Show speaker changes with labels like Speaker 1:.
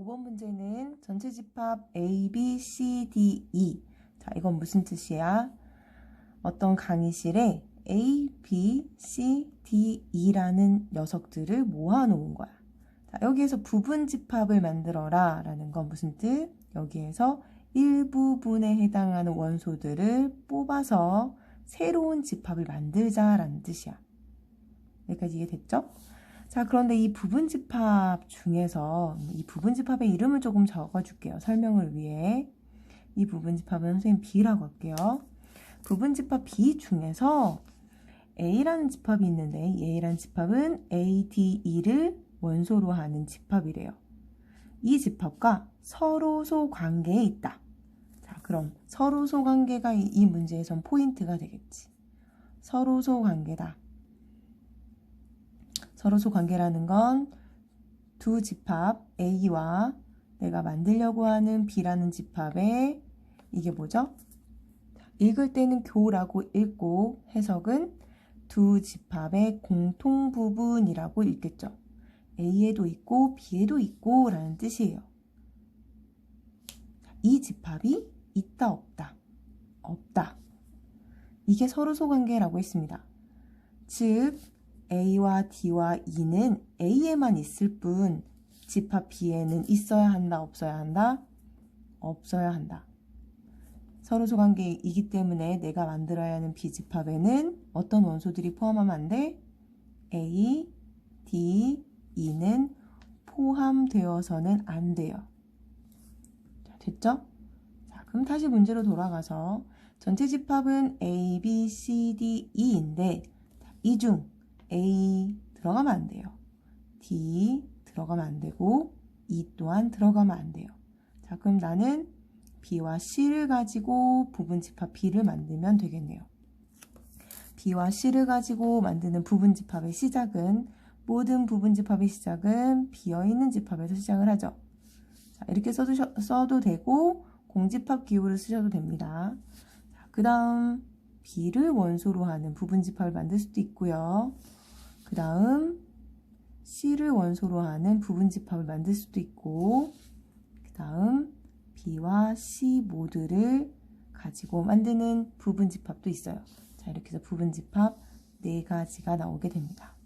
Speaker 1: 5번 문제는 전체 집합 A, B, C, D, E. 자, 이건 무슨 뜻이야? 어떤 강의실에 A, B, C, D, E라는 녀석들을 모아놓은 거야. 자, 여기에서 부분 집합을 만들어라 라는 건 무슨 뜻? 여기에서 일부분에 해당하는 원소들을 뽑아서 새로운 집합을 만들자라는 뜻이야. 여기까지 이해됐죠? 자, 그런데 이 부분 집합 중에서 이 부분 집합의 이름을 조금 적어줄게요. 설명을 위해. 이 부분 집합은 선생님 B라고 할게요. 부분 집합 B 중에서 A라는 집합이 있는데 이 A라는 집합은 A, D, E를 원소로 하는 집합이래요. 이 집합과 서로소 관계에 있다. 자, 그럼 서로소 관계가 이, 이 문제에선 포인트가 되겠지. 서로소 관계다. 서로소 관계라는 건 두 집합 A와 내가 만들려고 하는 B라는 집합의 이게 뭐죠? 읽을 때는 교라고 읽고 해석은 두 집합의 공통 부분이라고 읽겠죠. A에도 있고 B에도 있고 라는 뜻이에요. 이 집합이 있다 없다. 없다. 이게 서로소 관계라고 했습니다. 즉 A와 D와 E는 A에만 있을 뿐 집합 B에는 있어야 한다 없어야 한다? 없어야 한다. 서로 소 관계이기 때문에 내가 만들어야 하는 B집합에는 어떤 원소들이 포함하면 안 돼? A, D, E는 포함되어서는 안 돼요. 자, 됐죠? 자, 그럼 다시 문제로 돌아가서 전체 집합은 A, B, C, D, E인데 이 중 A 들어가면 안 돼요. D 들어가면 안 되고 E 또한 들어가면 안 돼요. 자, 그럼 나는 B와 C를 가지고 부분 집합 B를 만들면 되겠네요. B와 C를 가지고 만드는 부분 집합의 시작은 모든 부분 집합의 시작은 비어있는 집합에서 시작을 하죠. 자, 이렇게 써도, 써도 되고 공집합 기호를 쓰셔도 됩니다. 그 다음 B를 원소로 하는 부분 집합을 만들 수도 있고요. 그 다음 C를 원소로 하는 부분 집합을 만들 수도 있고 그 다음 B와 C 모두를 가지고 만드는 부분 집합도 있어요. 자, 이렇게 해서 부분 집합 네 가지가 나오게 됩니다.